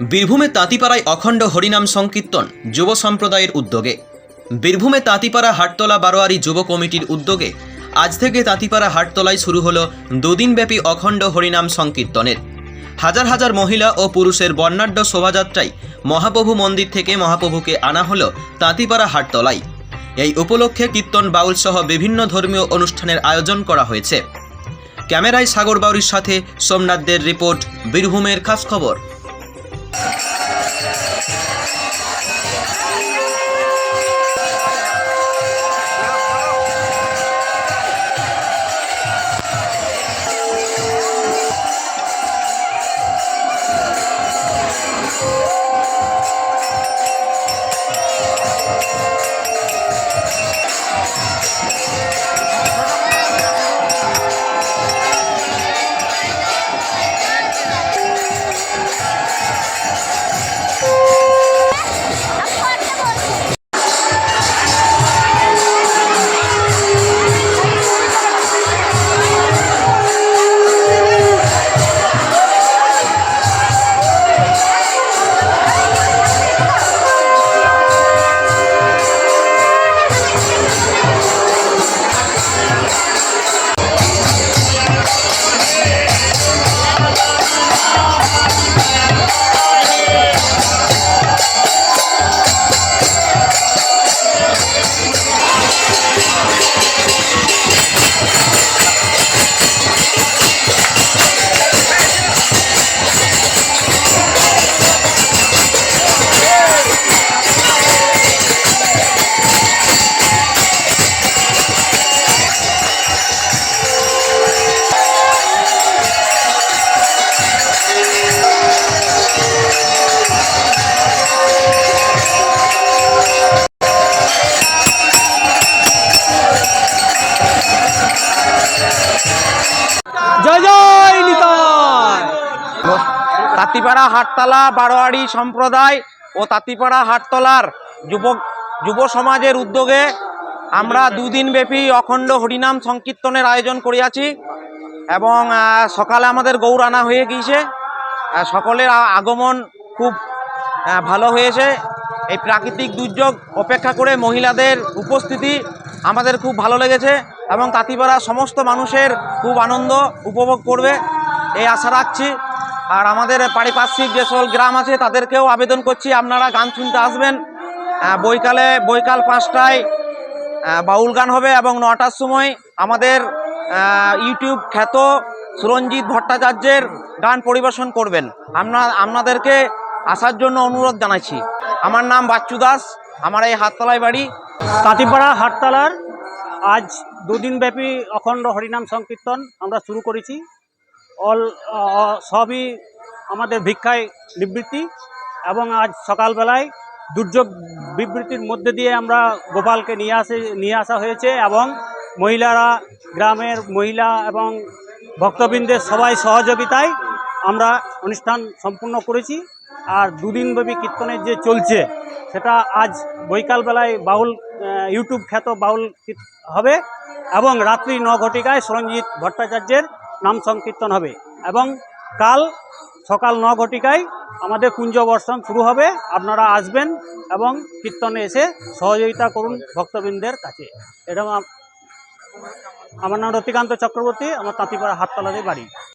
বীরভূমে তাঁতিপাড়ায় অখণ্ড হরিনাম সংকীর্তন যুব সম্প্রদায়ের উদ্যোগে। বীরভূমে তাঁতিপাড়া হাটতলা বারোয়ারি যুব কমিটির উদ্যোগে আজ থেকে তাঁতিপাড়া হাটতলায় শুরু হলো দুদিনব্যাপী অখণ্ড হরিনাম সংকীর্তনের। হাজার হাজার মহিলা ও পুরুষের বর্ণাঢ্য শোভাযাত্রায় মহাপ্রভু মন্দির থেকে মহাপ্রভুকে আনা হলো তাঁতিপাড়া হাটতলায়। এই উপলক্ষে কীর্তন বাউল সহ বিভিন্ন ধর্মীয় অনুষ্ঠানের আয়োজন করা হয়েছে। ক্যামেরায় সাগর বাউরির সাথে সোমনাথদের রিপোর্ট, বীরভূমের খাস খবর। তাঁতিপাড়া হাটতলা বারোয়ারি সম্প্রদায় ও তাঁতিপাড়া হাটতলার যুবক যুব সমাজের উদ্যোগে আমরা দুদিন ব্যাপী অখণ্ড হরিনাম সংকীর্তনের আয়োজন করিয়াছি এবং সকালে আমাদের গৌর আনা হয়ে গিয়েছে। সকলের আগমন খুব ভালো হয়েছে। এই প্রাকৃতিক দুর্যোগ অপেক্ষা করে মহিলাদের উপস্থিতি আমাদের খুব ভালো লেগেছে এবং তাঁতিপাড়া সমস্ত মানুষের খুব আনন্দ উপভোগ করবে। এই আশা রাখছি আর আমাদের পারিপার্শ্বিক যে সকল গ্রাম আছে, তাদেরকেও আবেদন করছি। আপনারা গান শুনতে আসবেন। বৈকালে, বৈকাল পাঁচটায় বাউল গান হবে এবং নটার সময় আমাদের ইউটিউব খ্যাত সুরঞ্জিত ভট্টাচার্যের গান পরিবেশন করবেন। আমরা, আপনাদেরকে আসার জন্য অনুরোধ জানাচ্ছি আমার নাম বাচ্চু দাস, আমার এই হাততলায় বাড়ি। তাঁতিপাড়া হাটতলার আজ দুদিন ব্যাপী অখণ্ড হরিনাম সংকীর্তন আমরা শুরু করেছি। অল সবই আমাদের ভিক্ষায় নিবৃত্তি এবং আজ সকালবেলায় দুর্যোগ বিবৃতির মধ্যে দিয়ে আমরা গোপালকে নিয়ে আসে, নিয়ে আসা হয়েছে এবং মহিলারা, গ্রামের মহিলা এবং ভক্তবৃন্দের সবাই সহযোগিতায় আমরা অনুষ্ঠান সম্পূর্ণ করেছি। আর দুদিনব্যাপী কীর্তনের যে চলছে, সেটা আজ বৈকালবেলায় বাউল ইউটিউব খ্যাত বাউল হবে এবং রাত্রি ন ঘটিকায় সরঞ্জিৎ ভট্টাচার্যের নাম সংকীর্তন হবে। এবং কাল সকাল ন ঘটিকায় আমাদের কুঞ্জ বর্ষণ শুরু হবে। আপনারা আসবেন এবং কীর্তনে এসে সহযোগিতা করুন ভক্তবৃন্দের কাছে। এরকম আমার নাম রতিকান্ত চক্রবর্তী, আমার তাঁতিপাড়া হাততলাতে বাড়ি।